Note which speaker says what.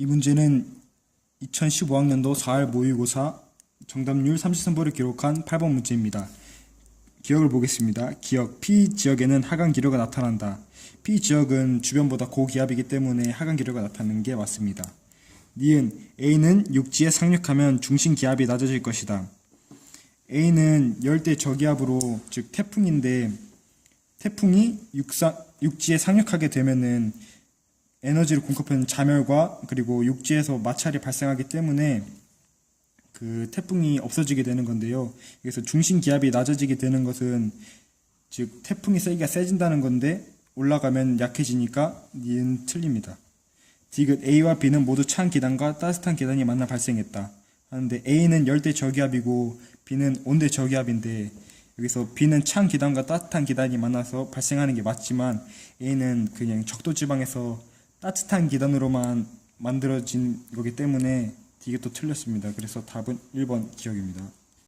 Speaker 1: 이 문제는 2015학년도 4월 모의고사 정답률 33%를 기록한 8번 문제입니다. 기억을 보겠습니다. 기억 P 지역에는 하강 기류가 나타난다. P 지역은 주변보다 고기압이기 때문에 하강 기류가 나타나는 게 맞습니다. 니은 A는 육지에 상륙하면 중심 기압이 낮아질 것이다. A는 열대 저기압으로 즉 태풍인데 태풍이 육사, 육지에 상륙하게 되면은 에너지를 공급하는 자멸과 그리고 육지에서 마찰이 발생하기 때문에 그 태풍이 없어지게 되는 건데요. 그래서 중심 기압이 낮아지게 되는 것은 즉 태풍이 세기가 세진다는 건데 올라가면 약해지니까 니은 틀립니다. 디귿 A와 B는 모두 찬 기단과 따뜻한 기단이 만나 발생했다. 하는데 A는 열대 저기압이고 B는 온대 저기압인데 여기서 B는 찬 기단과 따뜻한 기단이 만나서 발생하는 게 맞지만 A는 그냥 적도 지방에서 따뜻한 기단으로만 만들어진 거기 때문에 디귿도 틀렸습니다. 그래서 답은 1번 기억입니다.